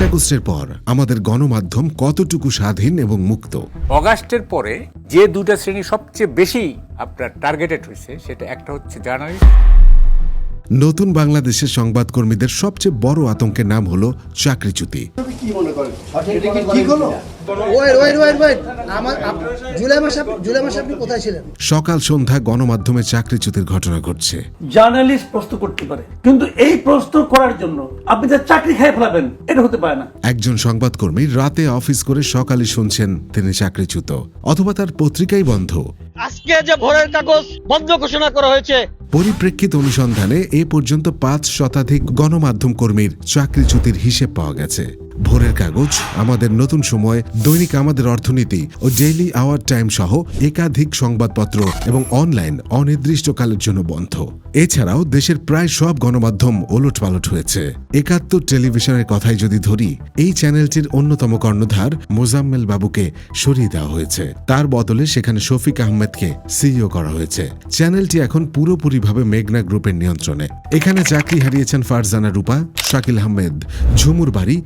আগস্টের পর আমাদের গণমাধ্যম কতটুকু স্বাধীন এবং মুক্ত? অগাস্টের পরে যে দুটা শ্রেণি সবচেয়ে বেশি আপনার টার্গেটেড হয়েছে সেটা একটা হচ্ছে জার্নালিস্ট নতুন বাংলাদেশের সংবাদকর্মীদের সবচেয়ে বড় আতঙ্কের নাম হলো চাকরিচ্যুতি। কি মনে করেন? কি হলো ওয়েট ওয়েট ওয়েট ওয়েট। আমার জুলাই মাসে জুলাই মাসে আপনি কোথায় ছিলেন? সকাল সন্ধ্যা গণমাধ্যমে চাকরিচ্যুতির ঘটনা ঘটছে। জার্নালিস্ট প্রশ্ন করতে পারে। কিন্তু এই প্রশ্ন করার জন্য আপনি যে চাকরি খেয়ে ফেলাবেন এটা হতে পারে না। একজন সংবাদকর্মী রাতে অফিস করে সকালে শুনছেন তিনি চাকরিচ্যুত অথবা তার পত্রিকাই বন্ধ। আজকে যে ভোরের কাগজ বন্ধ ঘোষণা করা হয়েছে পরিপ্রেক্ষিত অনুসন্ধানে এ পর্যন্ত পাঁচ শতাধিক গণমাধ্যম কর্মীর চাকরিচ্যুতির হিসেব পাওয়া গেছে। ভোরের কাগজ, আমাদের নতুন সময়, দৈনিক আমাদের অর্থনীতি ও ডেইলি আওয়ার টাইম সহ একাধিক সংবাদপত্র এবং অনলাইন অনির্দিষ্টকালের জন্য বন্ধ। এছাড়াও দেশের প্রায় সব গণমাধ্যম ওলটপালট হয়েছে। একাত্তর টেলিভিশনের কথাই যদি ধরি, এই চ্যানেলটির অন্যতম কর্ণধার মোজাম্মেল বাবুকে সরিয়ে দেওয়া হয়েছে। তার বদলে সেখানে শফিক আহমেদকে সিইও করা হয়েছে। চ্যানেলটি এখন পুরোপুরিভাবে মেঘনা গ্রুপের নিয়ন্ত্রণে। এখানে চাকরি হারিয়েছেন ফারজানা রূপা, শাকিল আহমেদ, ঝুমুর বাড়ি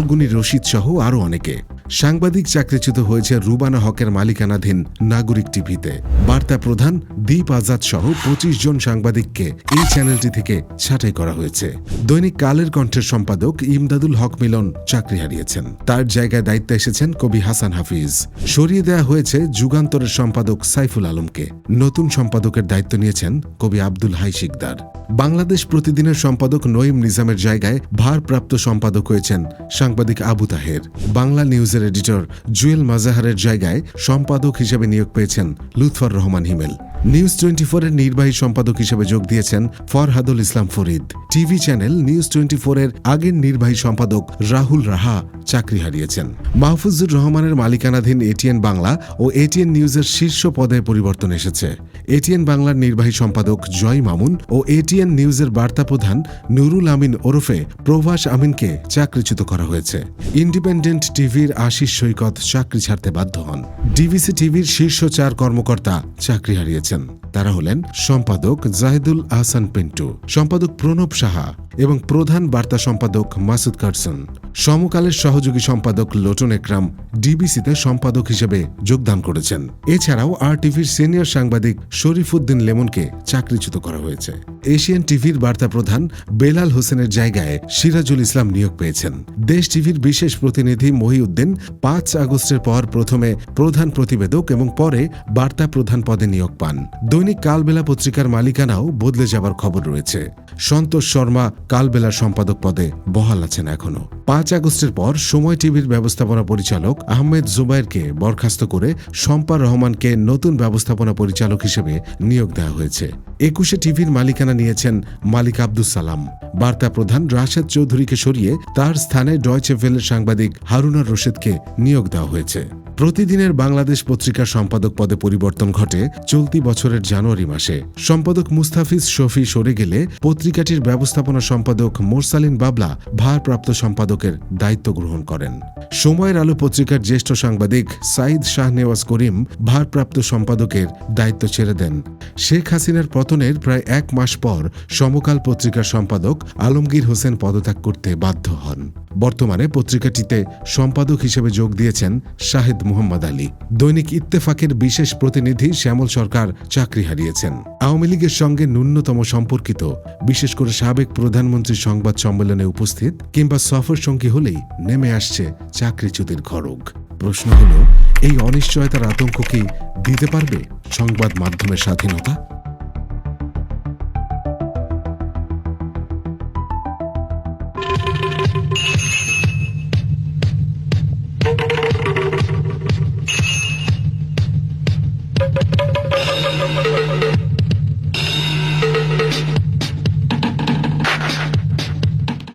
ফাল্গুনী রশিদ সহ আরও অনেকে। সাংবাদিক চাকরিচ্যুত হয়েছে রুবানা হকের মালিকানাধীন নাগরিক টিভিতে। বার্তা প্রধান দীপ আজাদ সহ পঁচিশ জন সাংবাদিককে এই চ্যানেলটি থেকে ছাঁটাই করা হয়েছে। দৈনিক কালের কণ্ঠের সম্পাদক ইমদাদুল হক মিলন চাকরি হারিয়েছেন। তার জায়গায় দায়িত্বে এসেছেন কবি হাসান হাফিজ। সরিয়ে দেওয়া হয়েছে যুগান্তরের সম্পাদক সাইফুল আলমকে। নতুন সম্পাদকের দায়িত্ব নিয়েছেন কবি আব্দুল হাই শিকদার। বাংলাদেশ প্রতিদিনের সম্পাদক নঈম নিজামের জায়গায় ভারপ্রাপ্ত সম্পাদক হয়েছেন সাংবাদিক আবু তাহের। বাংলা নিউজের এডিটর জুয়েল মাজাহারের জায়গায় সম্পাদক হিসেবে নিয়োগ পেয়েছেন লুৎফর রহমান হিমেল। নিউজ টোয়েন্টি ফোরের নির্বাহী সম্পাদক হিসেবে যোগ দিয়েছেন Farhadul Islam Farid. TV channel news twenty ফোরের আগের নির্বাহী সম্পাদক রাহুল রাহা। চাকরি হারিয়েছেন। মাহফুজুর রহমানের মালিকানাধীন এটিএন বাংলা ও এটিএন নিউজের শীর্ষ পদে পরিবর্তন এসেছে। এটিএন বাংলার নির্বাহী সম্পাদক জয় মামুন ও এটিএন নিউজের বার্তা প্রধান নুরুল আমিন ওরফে প্রভাস আমিনকে চাকরিচ্যুত করা হয়েছে। ইন্ডিপেন্ডেন্ট টিভির আশিস সৈকত চাকরি ছাড়তে বাধ্য হন। ডিভিসি টিভির শীর্ষ চার কর্মকর্তা চাকরি হারিয়েছেন। তারা হলেন সম্পাদক জাহিদুল আহসান পিন্টু, সম্পাদক প্রণব সাহা এবং প্রধান বার্তা সম্পাদক মাসুদ কারসন। সমকালের সহযোগী সম্পাদক লোটন একরাম ডিবিসিতে সম্পাদক হিসেবে যোগদান করেছেন। এছাড়াও আর টিভির সিনিয়র সাংবাদিক শরীফুদ্দিন লেমনকে চাকরিচ্যুত করা হয়েছে। এশিয়ান টিভির বার্তা প্রধান বেলাল হোসেনের জায়গায় সিরাজুল ইসলাম নিয়োগ পেয়েছেন। দেশ টিভির বিশেষ প্রতিনিধি মহিউদ্দিন পাঁচ আগস্টের পর প্রথমে প্রধান প্রতিবেদক এবং পরে বার্তা প্রধান পদে নিয়োগ পান। দৈনিক কালবেলা পত্রিকার মালিকানাও বদলে যাবার খবর রয়েছে। সন্তোষ শর্মা কালবেলার সম্পাদক পদে বহাল আছেন এখনও পাঁচ আগস্টের পর সময় টিভির ব্যবস্থাপনা পরিচালক আহমেদ জুবাইরকে বরখাস্ত করে শম্পা রহমানকে নতুন ব্যবস্থাপনা পরিচালক হিসেবে নিয়োগ দেওয়া হয়েছে। একুশে টিভির মালিকানা নিয়েছেন মালিক আব্দুল সালাম। বার্তা প্রধান রাশেদ চৌধুরীকে সরিয়ে তার স্থানে ডয়চে ভেলের সাংবাদিক হারুনার রশিদকে নিয়োগ দেওয়া হয়েছে। প্রতিদিনের বাংলাদেশ পত্রিকার সম্পাদক পদে পরিবর্তন ঘটে চলতি বছরের জানুয়ারি মাসে। সম্পাদক মুস্তাফিজ শফি সরে গেলে পত্রিকাটির ব্যবস্থাপনা সম্পাদক মোরসালিন বাবলা ভারপ্রাপ্ত সম্পাদকের দায়িত্ব গ্রহণ করেন। সময়ের আলো পত্রিকার জ্যেষ্ঠ সাংবাদিক সাইদ শাহনেওয়াজ করিম ভারপ্রাপ্ত সম্পাদকের দায়িত্ব ছেড়ে দেন। শেখ হাসিনার পতনের প্রায় এক মাস পর সমকাল পত্রিকার সম্পাদক আলমগীর হোসেন পদত্যাগ করতে বাধ্য হন। বর্তমানে পত্রিকাটিতে সম্পাদক হিসেবে যোগ দিয়েছেন শাহেদ মুহাম্মদ আলী। দৈনিক ইত্তেফাকের বিশেষ প্রতিনিধি শ্যামল সরকার চাকরি হারিয়েছেন। আওয়ামী লীগের সঙ্গে ন্যূনতম সম্পর্কিত, বিশেষ করে সাবেক প্রধানমন্ত্রীর সংবাদ সম্মেলনে উপস্থিত কিংবা সফর সঙ্গী হলেই নেমে আসছে চাকরিচ্যুতির খড়গ প্রশ্ন হল, এই অনিশ্চয়তার আতঙ্ক কি দিতে পারবে সংবাদ মাধ্যমের স্বাধীনতা?